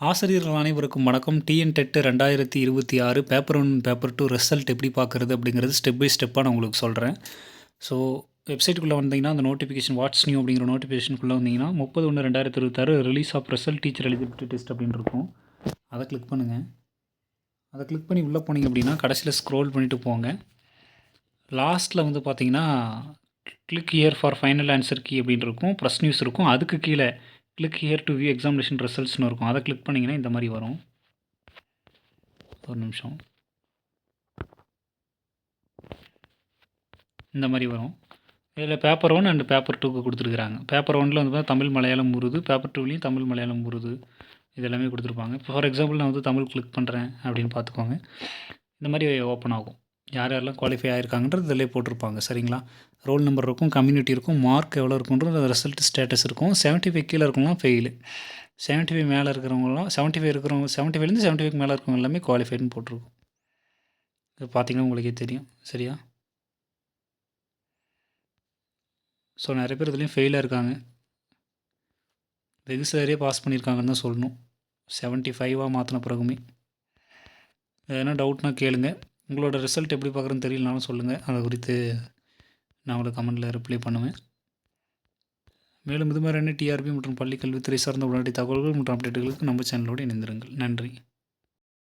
ஆசிரியர்கள் அனைவருக்கும் வணக்கம். டிஎன் டெட்டு ரெண்டாயிரத்தி இருபத்தி ஆறு paper one paper two result எப்படி பார்க்குறது அப்படிங்கிறது ஸ்டெப் பை ஸ்டெப்பாக நான் உங்களுக்கு சொல்கிறேன் ஸோ வெப்சைட்டுக்குள்ளே வந்தீங்கன்னா அந்த நோட்டிஃபிகேஷன் வாட்ஸ் நியூ அப்படிங்கிற நோட்டிஃபிகேஷனுக்குள்ளே வந்தீங்கன்னா முப்பது ஒன்று ரெண்டாயிரத்தி இருபத்தாறு release of result teacher eligibility test அப்படின்னு இருக்கும். அதை கிளிக் பண்ணுங்கள் அதை கிளிக் பண்ணி உள்ளே போனீங்க அப்படின்னா கடைசியில் ஸ்க்ரோல் பண்ணிவிட்டு போங்க. லாஸ்ட்டில் வந்து பார்த்தீங்கன்னா click here for final answer key அப்படின்னு இருக்கும். ப்ரெஸ் நியூஸ் இருக்கும். அதுக்கு கீழே click here to view examination ரிசல்ட்ஸ்னு இருக்கும். அதை கிளிக் பண்ணிங்கன்னா இந்த மாதிரி வரும். ஒரு நிமிஷம். இந்த மாதிரி வரும். இதில் பேப்பர் ஒன் அண்ட் பேப்பர் டூக்கு கொடுத்துருக்குறாங்க. பேப்பர் ஒனில் வந்து பார்த்தா தமிழ் மலையாளம் உருது. பேப்பர் டூலையும் தமிழ் மலையாளம் உருது. இது எல்லாமே கொடுத்துருப்பாங்க. இப்போ ஃபார் எக்ஸாம்பிள் நான் வந்து தமிழ் கிளிக் பண்ணுறேன் அப்படின்னு பார்த்துக்கோங்க. இந்த மாதிரி ஓப்பன் ஆகும். யார் யாரெல்லாம் குவாலிஃபை ஆகிருக்காங்கன்றது இதிலே போட்டிருப்பாங்க. சரிங்களா? ரோல் நம்பர் இருக்கும் கம்யூனிட்டி இருக்கும் மார்க் எவ்வளோ இருக்குன்றது ரிசல்ட் ஸ்டேட்டஸ் இருக்கும். செவன்ட்டி ஃபைவ் கீழே இருக்கவங்களாம் ஃபெயிலு செவன்ட்டி ஃபைவ் மேலே இருக்கிறவங்களாம் செவன்ட்டி ஃபைவ் இருக்கிறவங்க செவன்ட்டி ஃபைவ்லேருந்து செவன்ட்டி ஃபைவ் மேலே இருக்கிறவங்க எல்லாமே குவாலிஃபைடுன்னு போட்டிருக்கும். இது பார்த்தீங்கன்னா உங்களுக்கே தெரியும். சரியா? ஸோ நிறைய பேர் இதுலேயும் ஃபெயிலாக இருக்காங்க. வெகு பாஸ் பண்ணியிருக்காங்கன்னு தான் சொல்லணும். செவன்ட்டி ஃபைவாக மாற்றின பிறகுமே. எதனா டவுட்னால் கேளுங்கள் உங்களோட ரிசல்ட் எப்படி பார்க்குறேன்னு தெரியலனாலும் சொல்லுங்கள் அதை குறித்து நான் உங்களுக்கு கமெண்ட்டில் ரிப்ளை பண்ணுவேன். மேலும் இது மாதிரியான டிஆர்பி மற்றும் பள்ளி கல்வித்துறை சார்ந்த உடனடி தகவல்கள் மற்றும் அப்டேட்டுகளுக்கு நம்ம சேனலோடு இணைந்திருங்கள். நன்றி.